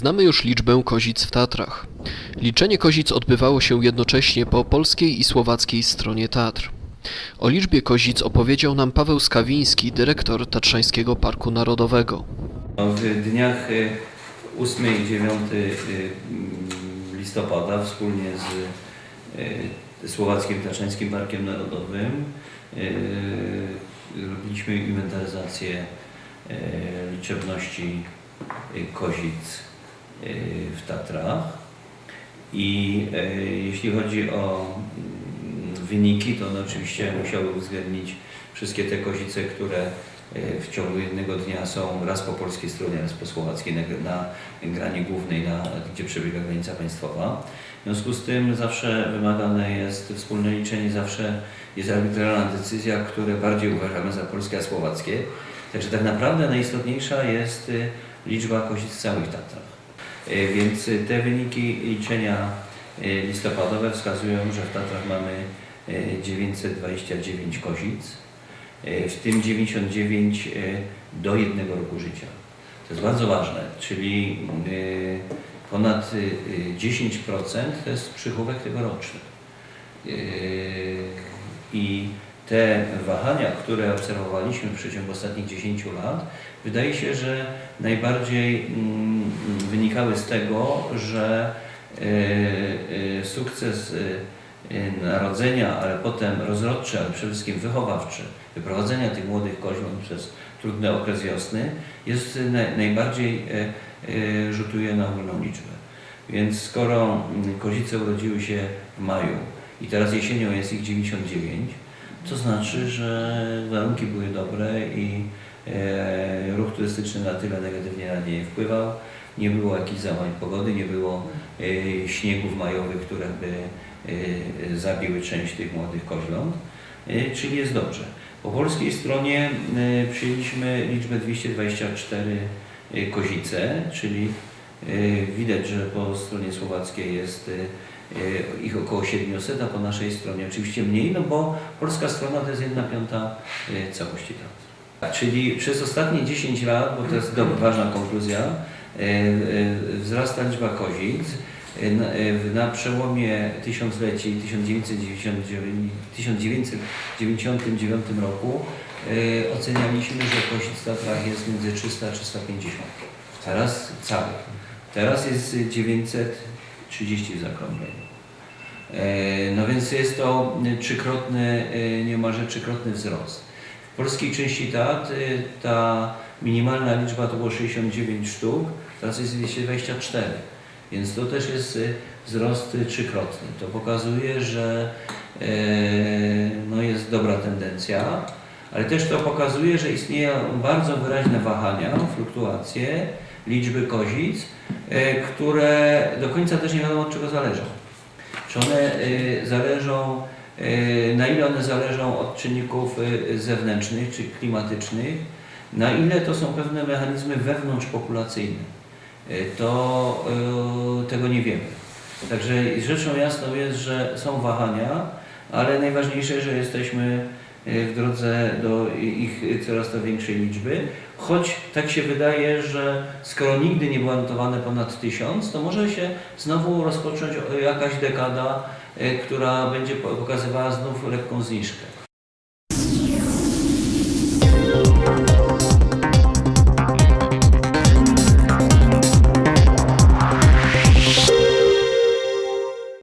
Znamy już liczbę kozic w Tatrach. Liczenie kozic odbywało się jednocześnie po polskiej i słowackiej stronie Tatr. O liczbie kozic opowiedział nam Paweł Skawiński, dyrektor Tatrzańskiego Parku Narodowego. W dniach y, 8 i 9 y, mm, listopada wspólnie z y, Słowackim Tatrzańskim Parkiem Narodowym y, robiliśmy inwentaryzację y, liczebności y, kozic y, w Tatrach. I y, jeśli chodzi o mm, wyniki, to one oczywiście musiały uwzględnić wszystkie te kozice, które y, w ciągu jednego dnia są raz po polskiej stronie, raz po słowackiej na, na grani głównej, na, gdzie przebiega granica państwowa. W związku z tym zawsze wymagane jest wspólne liczenie, zawsze jest arbitralna decyzja, które bardziej uważamy za polskie, a słowackie. Także tak naprawdę najistotniejsza jest y, liczba kozic w całych Tatrach. Y, Więc te wyniki liczenia y, listopadowe wskazują, że w Tatrach mamy y, 929 kozic, y, w tym 99 y, do jednego roku życia. To jest bardzo ważne, czyli ponad y, y, 10% to jest przychówek tegoroczny. I te wahania, które obserwowaliśmy w przeciągu ostatnich 10 lat, wydaje się, że najbardziej mm, wynikały z tego, że y, y, sukces y, narodzenia, ale potem rozrodczy, ale przede wszystkim wychowawczy, wyprowadzenia tych młodych koźląt przez trudny okres wiosny jest naj- najbardziej rzutuje na ogólną liczbę. Więc skoro mm, kozice urodziły się w maju i teraz jesienią jest ich 99, to znaczy, że warunki były dobre i e, ruch turystyczny na tyle negatywnie na nie wpływał. Nie było jakichś zawań pogody, nie było e, śniegów majowych, które by e, zabiły część tych młodych koźląt, czyli jest dobrze. Po polskiej stronie przyjęliśmy liczbę 224 e, kozice, czyli widać, że po stronie słowackiej jest ich około 700, a po naszej stronie oczywiście mniej, no bo polska strona to jest jedna piąta e, całości Tatr. Czyli przez ostatnie 10 lat, bo to jest dobra, ważna konkluzja, e, e, wzrasta liczba kozic. E, Na, e, przełomie tysiącleci 1999, 1999 roku e, ocenialiśmy, że kozic w Tatrach jest między 300 a 350. Teraz całych. Teraz jest 930 w. E, No więc jest to trzykrotny, e, niemalże trzykrotny wzrost. W polskiej części Tatr y, ta minimalna liczba to było 69 sztuk, teraz jest 224. Więc to też jest wzrost trzykrotny. To pokazuje, że e, no jest dobra tendencja, ale też to pokazuje, że istnieją bardzo wyraźne wahania, fluktuacje liczby kozic, e, które do końca też nie wiadomo od czego zależą. Czy one y, zależą, y, na ile one zależą od czynników zewnętrznych czy klimatycznych, na ile to są pewne mechanizmy wewnątrzpopulacyjne. To tego nie wiemy. Także rzeczą jasną jest, że są wahania, ale najważniejsze, że jesteśmy w drodze do ich coraz to większej liczby. Choć tak się wydaje, że skoro nigdy nie było notowane ponad tysiąc, to może się znowu rozpocząć jakaś dekada, y, która będzie pokazywała znów lekką zniżkę.